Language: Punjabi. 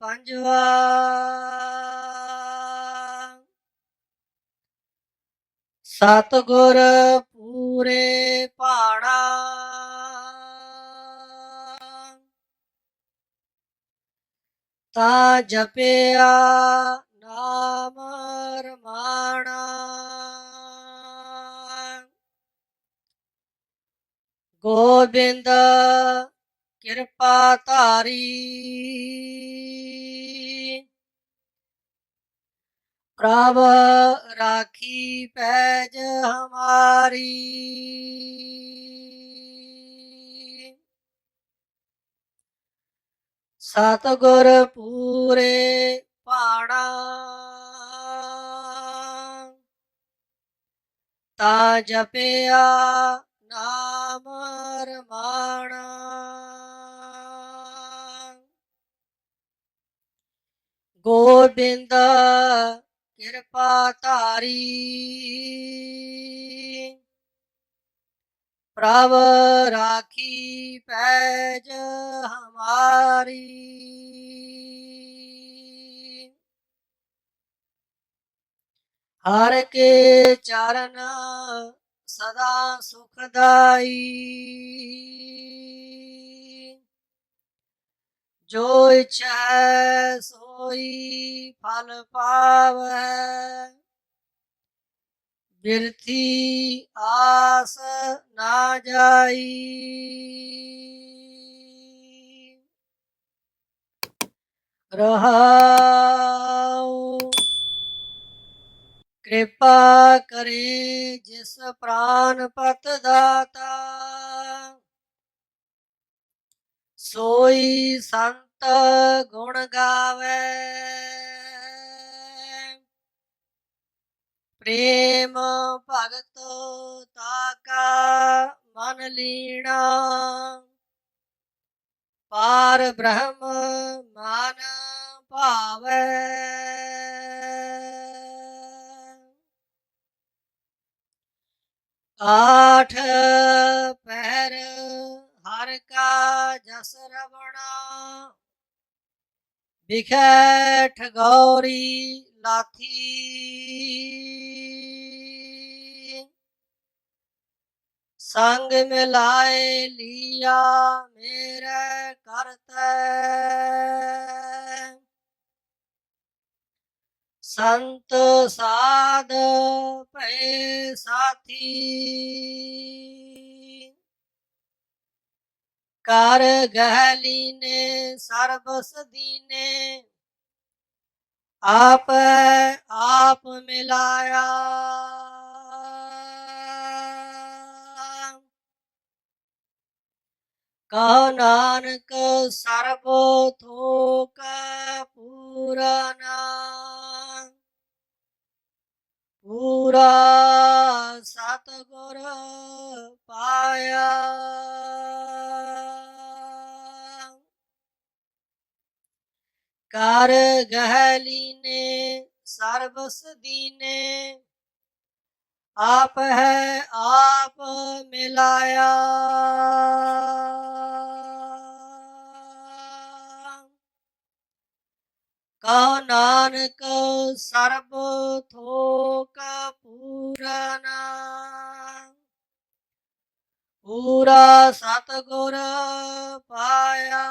ਪੰਜਵਾ। ਸਤਗੁਰ ਪੂਰੇ ਪਾਣਾ ਤਾ ਜਪਿਆ ਨਾਮ ਰਮਾਣਾ। ਗੋਬਿੰਦ ਕਿਰਪਾ ਧਾਰੀ। ਪ੍ਰਭ ਰਾਖੀ ਪੈਜ ਹਮਾਰੀ। ਸਤਗੁਰ ਪੂਰੇ ਪਾਣਾ ਤਾ ਜਪਿਆ ਨਾਮ ਰਮਾਣਾ। ਗੋਬਿੰਦ ਕਿਰਪਾ ਧਾਰੀ। ਪ੍ਰਭ ਰਾਖੀ ਪੈਜ ਹਮਾਰੀ। ਹਰ ਕੇ ਚਰਨ ਸਦਾ ਸੁਖਦਾਈ। ਜੋ ਇਛੈ ਸੋਈ ਫਲ ਪਾਵੈ। ਬਿਰਥੀ ਆਸ ਨਾ ਜਾਈ। ਰਹਾਉ, ਕਿਰਪਾ ਕਰੇ ਜਿਸ ਪ੍ਰਾਨ ਪਤ ਦਾਤਾ। ਸੋਈ ਸੰਤ ਗੁਣ ਗਾਵੇ। ਪ੍ਰੇਮ ਭਗਤ ਤਾਕਾ ਮਨ ਲੀਣਾ। ਪਾਰ ਬ੍ਰਹਮ ਮਾਨ ਭਾਵੇ। ਆਠ ਪਹਿਰ ਹਰ ਕਾ ਜਸ ਰਵਣਾ। ਵਿਖੇ ਠਗੌਰੀ ਲਾਥੀ ਸੰਗ ਮਿਲਾਏ ਲੀਆ ਮੇਰੇ ਕਰਤੈ ਸੰਤ ਸਾਧ ਭੈ ਸਾਥੀ। ਕਰ ਗਹਿਲੀ ਨੇ ਸਰਬਸ ਦੀਨੇ ਆਪ ਆਪ ਮਿਲਾਇਆ। ਕਹੋ ਨਾਨਕ, ਸਰਬ ਥੋਕ ਪੂਰਨਾ ਪੂਰਾ ਸਤਗੁਰ ਕਰ ਗਹਿਲੀ ਨੇ, ਸਰਬਸ ਦੀਨੇ। ਆਪ ਹੈ ਆਪ ਮਿਲਾਇਆ। ਕਹੋ ਨਾਨਕ ਸਰਬ ਥੋਕ ਪੂਰਨਾ। ਪੂਰਾ ਸਤਗੁਰ ਪਾਇਆ।